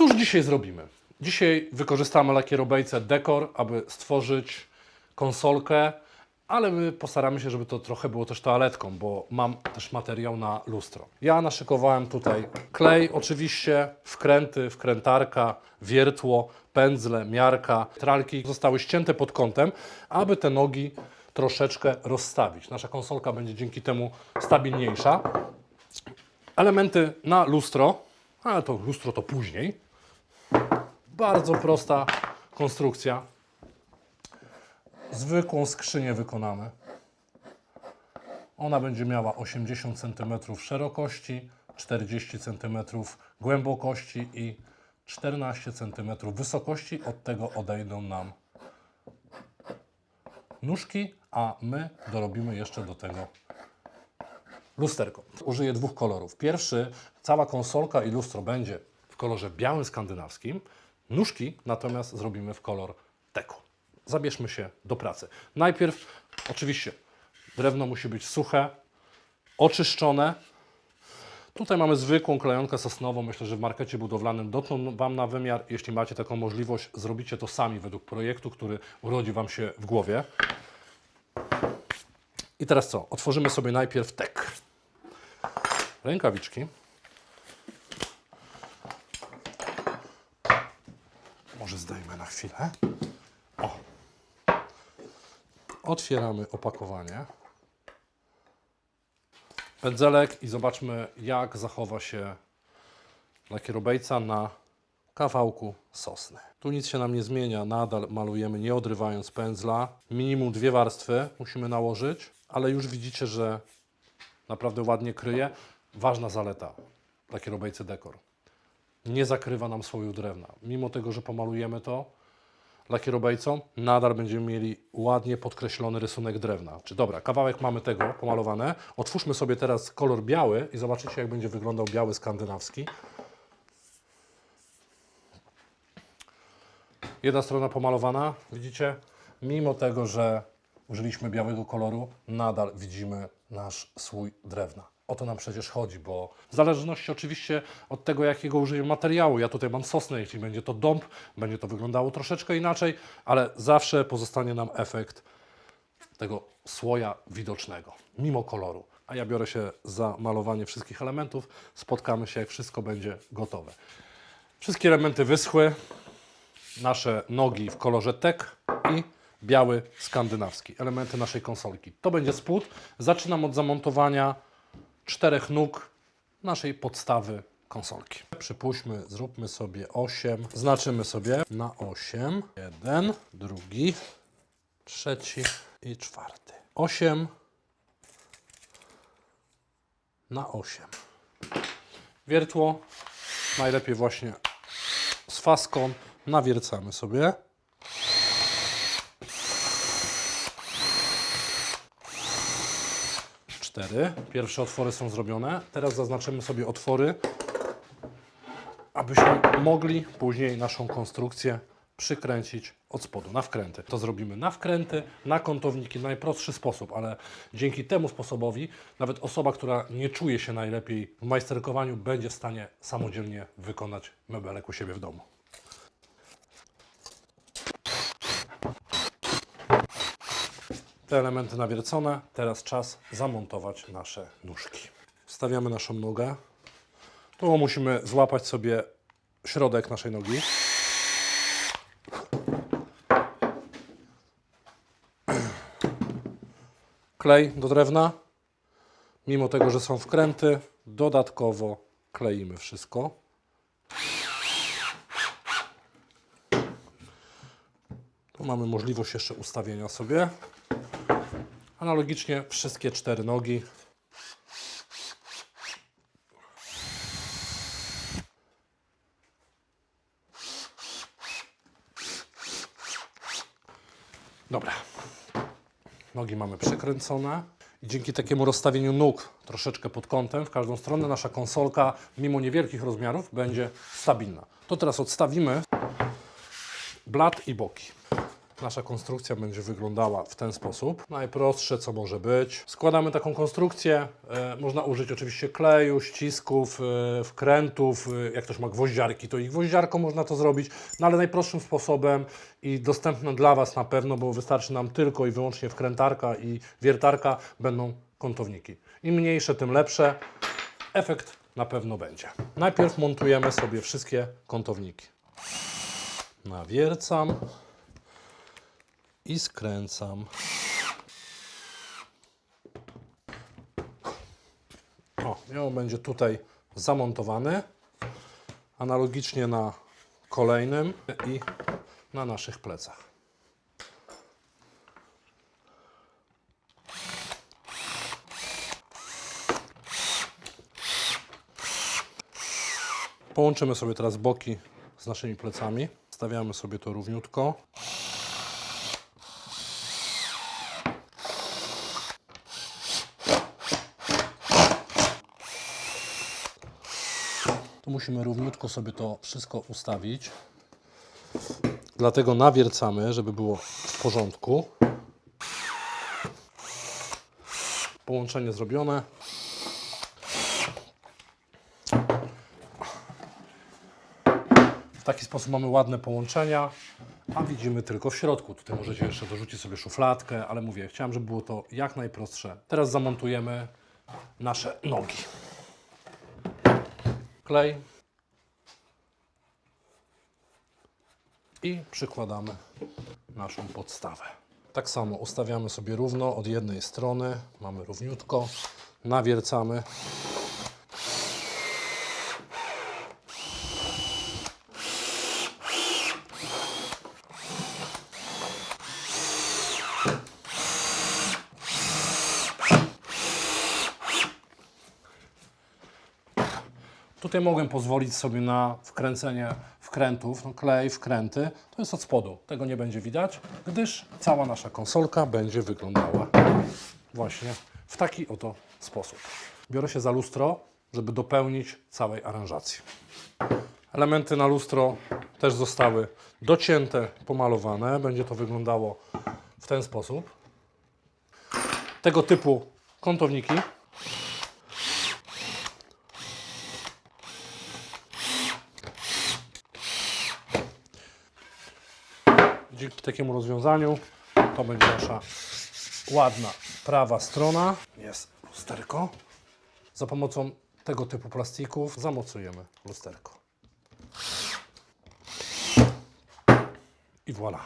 Cóż dzisiaj zrobimy? Dzisiaj wykorzystamy lakierobejce Dekor, aby stworzyć konsolkę, ale my postaramy się, żeby to trochę było też toaletką, bo mam też materiał na lustro. Ja naszykowałem tutaj klej, oczywiście, wkręty, wkrętarka, wiertło, pędzle, miarka, tralki zostały ścięte pod kątem, aby te nogi troszeczkę rozstawić. Nasza konsolka będzie dzięki temu stabilniejsza. Elementy na lustro, ale to lustro to później. Bardzo prosta konstrukcja. Zwykłą skrzynię wykonamy. Ona będzie miała 80 cm szerokości, 40 cm głębokości i 14 cm wysokości. Od tego odejdą nam nóżki, a my dorobimy jeszcze do tego lusterko. Użyję dwóch kolorów. Pierwszy, cała konsolka i lustro będzie w kolorze białym skandynawskim. Nóżki natomiast zrobimy w kolor teku. Zabierzmy się do pracy. Najpierw, oczywiście, drewno musi być suche, oczyszczone. Tutaj mamy zwykłą klejonkę sosnową. Myślę, że w markecie budowlanym dotkną Wam na wymiar. Jeśli macie taką możliwość, zrobicie to sami według projektu, który urodzi Wam się w głowie. I teraz co? Otworzymy sobie najpierw tek. Rękawiczki. Może zdejmę na chwilę. O. Otwieramy opakowanie. Pędzelek i zobaczmy, jak zachowa się lakierobejca na kawałku sosny. Tu nic się nam nie zmienia, nadal malujemy nie odrywając pędzla. Minimum dwie warstwy musimy nałożyć, ale już widzicie, że naprawdę ładnie kryje. Ważna zaleta lakierobejcy Dekor. Nie zakrywa nam słoju drewna. Mimo tego, że pomalujemy to lakierobejcą, nadal będziemy mieli ładnie podkreślony rysunek drewna. Czy dobra, kawałek mamy tego pomalowane. Otwórzmy sobie teraz kolor biały i zobaczycie, jak będzie wyglądał biały skandynawski. Jedna strona pomalowana, widzicie? Mimo tego, że użyliśmy białego koloru, nadal widzimy nasz słój drewna. O to nam przecież chodzi, bo w zależności oczywiście od tego, jakiego użyjemy materiału. Ja tutaj mam sosnę, jeśli będzie to dąb, będzie to wyglądało troszeczkę inaczej, ale zawsze pozostanie nam efekt tego słoja widocznego, mimo koloru. A ja biorę się za malowanie wszystkich elementów. Spotkamy się, jak wszystko będzie gotowe. Wszystkie elementy wyschły nasze nogi w kolorze tek i biały skandynawski. Elementy naszej konsolki. To będzie spód. Zaczynam od zamontowania czterech nóg naszej podstawy konsolki. Przypuśćmy, zróbmy sobie 8. Znaczymy sobie na 8. Jeden, drugi, trzeci i czwarty. 8 na 8. Wiertło najlepiej właśnie z faską nawiercamy sobie. Pierwsze otwory są zrobione. Teraz zaznaczymy sobie otwory, abyśmy mogli później naszą konstrukcję przykręcić od spodu na wkręty. To zrobimy na wkręty, na kątowniki, najprostszy sposób, ale dzięki temu sposobowi nawet osoba, która nie czuje się najlepiej w majsterkowaniu, będzie w stanie samodzielnie wykonać mebelek u siebie w domu. Te elementy nawiercone, teraz czas zamontować nasze nóżki. Wstawiamy naszą nogę. Tu musimy złapać sobie środek naszej nogi. Klej do drewna. Mimo tego, że są wkręty, dodatkowo kleimy wszystko. Tu mamy możliwość jeszcze ustawienia sobie. Analogicznie wszystkie cztery nogi. Dobra. Nogi mamy przekręcone. I dzięki takiemu rozstawieniu nóg troszeczkę pod kątem w każdą stronę nasza konsolka, mimo niewielkich rozmiarów, będzie stabilna. To teraz odstawimy blat i boki. Nasza konstrukcja będzie wyglądała w ten sposób. Najprostsze, co może być. Składamy taką konstrukcję. E, można użyć oczywiście kleju, ścisków, e, wkrętów. E, jak ktoś ma gwoździarki, to i gwoździarką można to zrobić. No ale najprostszym sposobem i dostępne dla Was na pewno, bo wystarczy nam tylko i wyłącznie wkrętarka i wiertarka, będą kątowniki. Im mniejsze, tym lepsze. Efekt na pewno będzie. Najpierw montujemy sobie wszystkie kątowniki. Nawiercam i skręcam. O, i on będzie tutaj zamontowany. Analogicznie na kolejnym i na naszych plecach. Połączymy sobie teraz boki z naszymi plecami. Stawiamy sobie to równiutko. Musimy równiutko sobie to wszystko ustawić. Dlatego nawiercamy, żeby było w porządku. Połączenie zrobione. W taki sposób mamy ładne połączenia, a widzimy tylko w środku. Tutaj możecie jeszcze dorzucić sobie szufladkę, ale mówię, chciałem, żeby było to jak najprostsze. Teraz zamontujemy nasze nogi. Klej. I przykładamy naszą podstawę. Tak samo ustawiamy sobie równo od jednej strony, mamy równiutko, nawiercamy. Tutaj mogłem pozwolić sobie na wkręcenie wkrętów, no klej, wkręty. To jest od spodu, tego nie będzie widać, gdyż cała nasza konsolka będzie wyglądała właśnie w taki oto sposób. Biorę się za lustro, żeby dopełnić całej aranżacji. Elementy na lustro też zostały docięte, pomalowane. Będzie to wyglądało w ten sposób. Tego typu kątowniki Dzięki takiemu rozwiązaniu to będzie nasza ładna prawa strona. Jest lusterko. Za pomocą tego typu plastików zamocujemy lusterko. I voilà.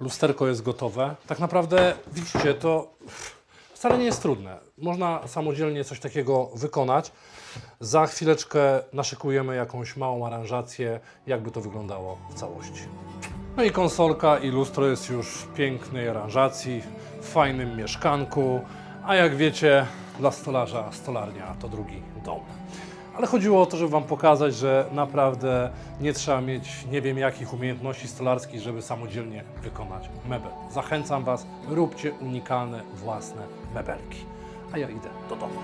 Lusterko jest gotowe. Tak naprawdę, widzicie, to wcale nie jest trudne. Można samodzielnie coś takiego wykonać. Za chwileczkę naszykujemy jakąś małą aranżację, jakby to wyglądało w całości. No i konsolka i lustro jest już w pięknej aranżacji, w fajnym mieszkanku, a jak wiecie, dla stolarza stolarnia to drugi dom. Ale chodziło o to, żeby Wam pokazać, że naprawdę nie trzeba mieć nie wiem jakich umiejętności stolarskich, żeby samodzielnie wykonać mebel. Zachęcam Was, róbcie unikalne własne mebelki. A ja idę do domu.